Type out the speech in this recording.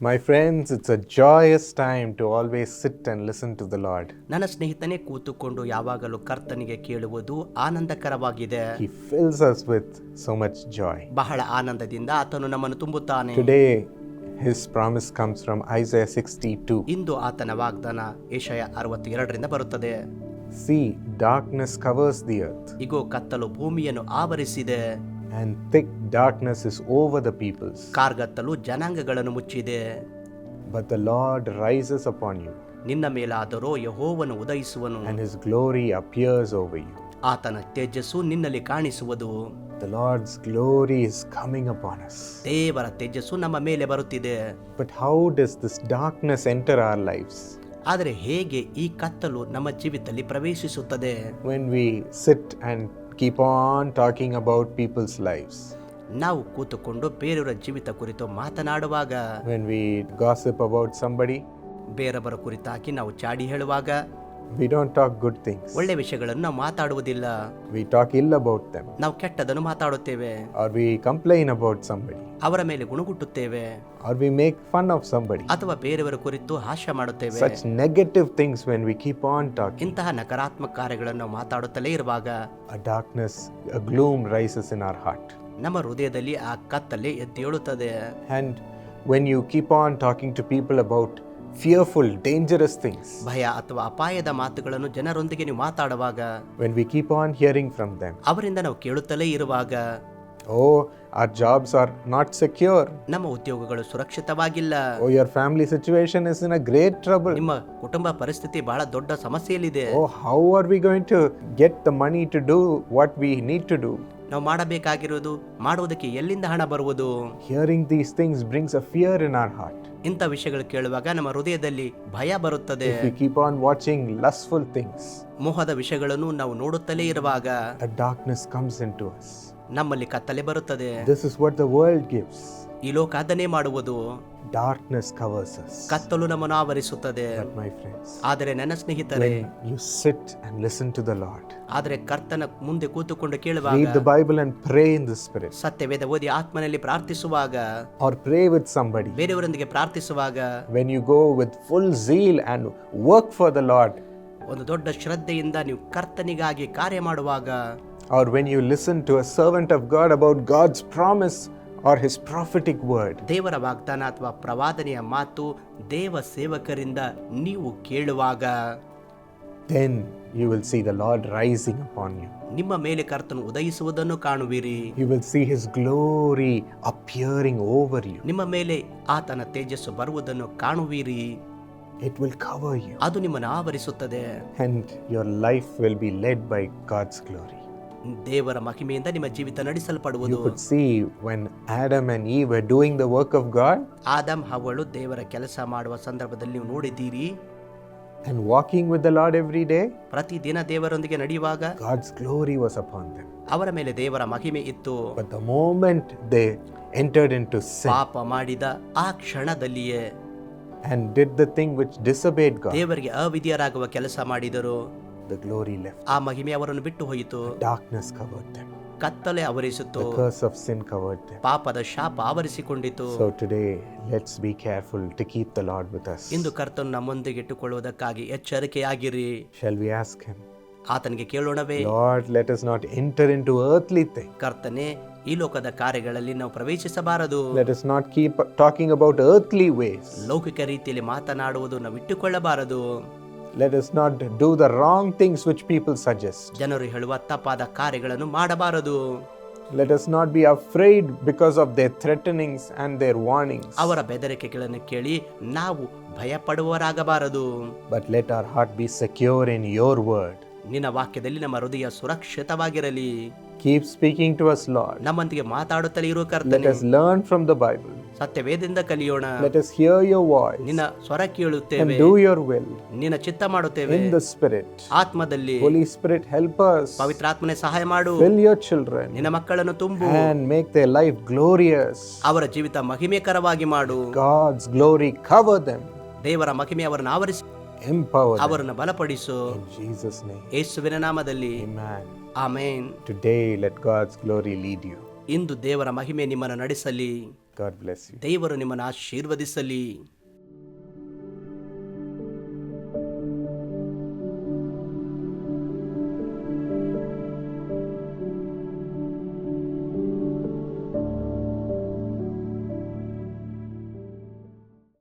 My friends, it's a joyous time to always sit and listen to the Lord. ನನ್ನ ಸ್ನೇಹಿತನೇ ಕೂತುಕೊಂಡು ಯಾವಾಗಲೂ ಕರ್ತನಿಗೆ ಕೇಳುವುದು ಆನಂದಕರವಾಗಿದೆ He fills us with so much joy. ಬಹಳ ಆನಂದದಿಂದ ಆತನು ನಮ್ಮನ್ನು ತುಂಬುತ್ತಾನೆ Today, his promise comes from Isaiah 62. ಇಂದು ಆತನ ವಾಗ್ದಾನ ಏಷಯ ಅರವತ್ತೆರಡರಿಂದ ಬರುತ್ತದೆ See, darkness covers the earth, ಇಗೋ ಕತ್ತಲು ಭೂಮಿಯನ್ನು ಆವರಿಸಿದೆ and thick darkness is over the peoples. ಕಾರ್ಗತ್ತಲು ಜನಾಂಗಗಳನ್ನು ಮುಚ್ಚಿದೆ But the Lord rises upon you, ನಿನ್ನ ಮೇಲಾದರೋ ಯಹೋವನು ಉದಯಿಸುವನು and his glory appears over you. ಆತನ ತೇಜಸ್ಸು ನಿನ್ನಲ್ಲಿ ಕಾಣಿಸುವುದು The Lord's glory is coming upon us. ದೇವರ ತೇಜಸ್ಸು ನಮ್ಮ ಮೇಲೆ ಬರುತ್ತಿದೆ But how does this darkness enter our lives? ಆದರೆ ಹೇಗೆ ಈ ಕತ್ತಲು ನಮ್ಮ ಜೀವಿತದಲ್ಲಿ ಪ್ರವೇಶಿಸುತ್ತದೆ When we sit and keep on talking about people's lives ನಾವು ಕೂತುಕೊಂಡು ಬೇರೆಯವರ ಜೀವಿತ ಕುರಿತು ಮಾತನಾಡುವಾಗ when we gossip about somebody ಬೇರೊಬ್ಬರ ಕುರಿತಾಗಿ ನಾವು ಚಾಡಿ ಹೇಳುವಾಗ we don't talk good things. ಒಳ್ಳೆ ವಿಷಯಗಳನ್ನು ನಾವು ಮಾತಾಡುವುದಿಲ್ಲ We talk ill about them, ನಾವು ಕೆಟ್ಟದನ್ನು ಮಾತಾಡುತ್ತೇವೆ or we complain about somebody, ಅವರ ಮೇಲೆ ಗುಣಗುಟ್ಟುತ್ತೇವೆ or we make fun of somebody. ಅಥವಾ ಬೇರೆಯವರ ಕುರಿತು ಹಾಸ್ಯ ಮಾಡುತ್ತೇವೆ Such negative things when we keep on talking, ಇಂತಹ ನಕಾರಾತ್ಮಕ ಕಾರ್ಯಗಳನ್ನು ಮಾತಾಡುತ್ತಲೇ ಇರುವಾಗ a darkness, a gloom rises in our heart. ನಮ್ಮ ಹೃದಯದಲ್ಲಿ ಆ ಕತ್ತಲೆ ಎದ್ದೇಳುತ್ತದೆ And when you keep on talking to people about fearful, dangerous things, ಭಯ ಅಥವಾ ಅಪಾಯದ ಮಾತುಗಳನ್ನು ಜನರೊಂದಿಗೆ ನೀವು ಮಾತಾಡುವಾಗ when we keep on hearing from them, ಅವರಿಂದ ನಾವು ಕೇಳುತ್ತಲೇ ಇರುವಾಗ oh, our jobs are not secure, ನಮ್ಮ ಉದ್ಯೋಗಗಳು ಸುರಕ್ಷಿತವಾಗಿಲ್ಲ oh, your family situation is in a great trouble, ನಿಮ್ಮ ಕುಟುಂಬ ಪರಿಸ್ಥಿತಿ ಬಹಳ ದೊಡ್ಡ ಸಮಸ್ಯೆಯಲ್ಲಿದೆ oh, how are we going to get the money to do what we need to do? ನಾವು ಮಾಡಬೇಕಾಗಿರೋದು ಮಾಡುವುದಕ್ಕೆ ಎಲ್ಲಿಂದ ಹಣ ಬರುವುದು Hearing these things brings a fear in our heart. ಇಂಥ ವಿಷಯಗಳು ಕೇಳುವಾಗ ನಮ್ಮ ಹೃದಯದಲ್ಲಿ ಭಯ ಬರುತ್ತದೆ If we keep on watching lustful things, ಮೋಹದ ವಿಷಯಗಳನ್ನು ನಾವು ನೋಡುತ್ತಲೇ ಇರುವಾಗ the darkness comes into us. ನಮ್ಮಲ್ಲಿ ಕತ್ತಲೆ ಬರುತ್ತದೆ This is what the world gives. ಈ ಲೋಕ ಅದನ್ನೇ ಮಾಡುವುದು Darkness covers us. ಕತ್ತಲು ನಮ್ಮನ್ನು ಆವರಿಸುತ್ತದೆ But my friends, ಆದರೆ ನನ್ನ ಸ್ನೇಹಿತರೆ when you sit and listen to the Lord, ಆದರೆ ಕರ್ತನ ಮುಂದೆ ಕೂತುಕೊಂಡು ಕೇಳುವಾಗ read the Bible and pray in the Spirit, ಸತ್ಯವೇದ ಓದಿ ಆತ್ಮನಲ್ಲಿ ಪ್ರಾರ್ಥಿಸುವಾಗ or pray with somebody, ಬೇರೆಯವರೊಂದಿಗೆ ಪ್ರಾರ್ಥಿಸುವಾಗ when you go with full zeal and work for the Lord, ಒಂದು ದೊಡ್ಡ ಶ್ರದ್ಧೆಯಿಂದ ನೀವು ಕರ್ತನಿಗಾಗಿ ಕಾರ್ಯ ಮಾಡುವಾಗ or when you listen to a servant of God about God's promise or his prophetic word, ದೇವರ ವಾಗ್ದಾನ ಅಥವಾ ಪ್ರವಾದನೆಯ ಮಾತು ದೇವ ಸೇವಕರಿಂದ ನೀವು ಕೇಳುವಾಗ then you will see the Lord rising upon you. ನಿಮ್ಮ ಮೇಲೆ ಕರ್ತನು ಉದಯಿಸುವುದನ್ನು ಕಾಣುವಿರಿ You will see his glory appearing over you. ನಿಮ್ಮ ಮೇಲೆ ಆತನ ತೇಜಸ್ಸು ಬರುವುದನ್ನು ಕಾಣುವಿರಿ It will cover you, ಅದು ನಿಮ್ಮನ್ನು ಆವರಿಸುತ್ತದೆ and your life will be led by God's glory. ದೇವರ ಮಹಿಮೆಯಿಂದ ನಿಮ್ಮ ಜೀವಿತ ನಡೆಸಲ್ಪಡುವುದು You could see when Adam and Eve were doing the work of God Adam ಹವಳು ದೇವರ ಕೆಲಸ ಮಾಡುವ ಸಂದರ್ಭದಲ್ಲಿ ನೀವು ನೋಡಿದ್ದೀರಿ and walking with the Lord every day, ಪ್ರತಿದಿನ ದೇವರೊಂದಿಗೆ ನಡೆಯುವಾಗ God's glory was upon them. ಅವರ ಮೇಲೆ ದೇವರ ಮಹಿಮೆ ಇತ್ತು But the moment they entered into sin ಪಾಪ ಮಾಡಿದ ಆ ಕ್ಷಣದಲ್ಲಿಯೇ and did the thing which disobeyed God, ದೇವರಿಗೆ ಅವಿಧಿಯರಾಗುವ ಕೆಲಸ ಮಾಡಿದರು the glory left. ಆ ಮಹಿಮೆ ಅವರನ್ನು ಬಿಟ್ಟು ಹೋಯಿತು Darkness covered them. ಕತ್ತಲೆ ಆವರಿಸಿತು The curse of sin covered them. ಪಾಪದ ಶಾಪ ಆವರಿಸಿಕೊಂಡಿತು So today, let's be careful to keep the Lord with us. ಇಂದು ಕರ್ತನು ನಮ್ಮೊಂದಿಗೆ ಇಟ್ಟುಕೊಳ್ಳುವುದಕ್ಕಾಗಿ ಎಚ್ಚರಿಕೆಯಾಗಿರಿ Shall we ask Him? ಆತನಿಗೆ ಕೇಳೋಣವೇ Lord, let us not enter into earthly things. ಕರ್ತನೆ ಈ ಲೋಕದ ಕಾರ್ಯಗಳಲ್ಲಿ ನಾವು ಪ್ರವೇಶಿಸಬಾರದು Let us not keep talking about earthly ways. ಲೌಕಿಕ ರೀತಿಯಲ್ಲಿ ಮಾತನಾಡುವುದು ನಾವು ಇಟ್ಟುಕೊಳ್ಳಬಾರದು Let us not do the wrong things which people suggest. ಜನರು ಹೇಳುವ ತಪ್ಪಾದ ಕಾರ್ಯಗಳನ್ನು ಮಾಡಬಾರದು Let us not be afraid because of their threatenings and their warnings. ಅವರ ಬೆದರಿಕೆಗಳನ್ನು ಕೇಳಿ ನಾವು ಭಯಪಡುವವರಾಗಬಾರದು But let our heart be secure in your word. ನಿನ್ನ ವಾಕ್ಯದಲ್ಲಿ ನಮ್ಮ ಹೃದಯ ಸುರಕ್ಷಿತವಾಗಿರಲಿ. Keep speaking to us Lord ನಮ್ಮೊಂದಿಗೆ ಮಾತಾಡುತ್ತಲೇ ಇರುವ ಕರ್ತನೆ. ಲರ್ನ್ ಫ್ರಮ್ ದ ಬೈಬಲ್ ಸತ್ಯವೇದದಿಂದ ಕಲಿಯೋಣ. Let us hear your voice ನಿನ್ನ ಸ್ವರ ಕೇಳುತ್ತೇವೆ. ಡು ಯುವರ್ ನಿನ್ನ ಚಿತ್ತ ಮಾಡುತ್ತೇವೆ. ಇನ್ ದ ಸ್ಪಿರಿಟ್ ಆತ್ಮದಲ್ಲಿ. ಹೋಲಿ ಸ್ಪಿರಿಟ್ ಹೆಲ್ಪ್ ಅಸ್ ಪವಿತ್ರ ಆತ್ಮನೆ ಸಹಾಯ ಮಾಡು. ವೆಲ್ ಯುವರ್ ಚಿಲ್ಡ್ರನ್ ನಿನ್ನ ಮಕ್ಕಳನ್ನು ತುಂಬು. And make their life glorious ಅವರ ಜೀವಿತ ಮಹಿಮೆಕರವಾಗಿ ಮಾಡು. ಗಾಡ್ಸ್ ಗ್ಲೋರಿ ಕವರ್ ದೆಮ್ ದೇವರ ಮಹಿಮೆ ಅವರನ್ನು ಆವರಿಸಿ. ಎಂಪವರ್ ಅವರನ್ನು ಬಲಪಡಿಸು. ಜೀಸಸ್ ಯೇಸುವಿನ ನಾಮದಲ್ಲಿ. Amen. Today let God's glory lead you ಇಂದು ದೇವರ ಮಹಿಮೆ ನಿಮ್ಮನ್ನು ನಡೆಸಲಿ. ಗಾಡ್ ಬ್ಲೆಸ್ ದೇವರು ನಿಮ್ಮನ್ನು ಆಶೀರ್ವದಿಸಲಿ.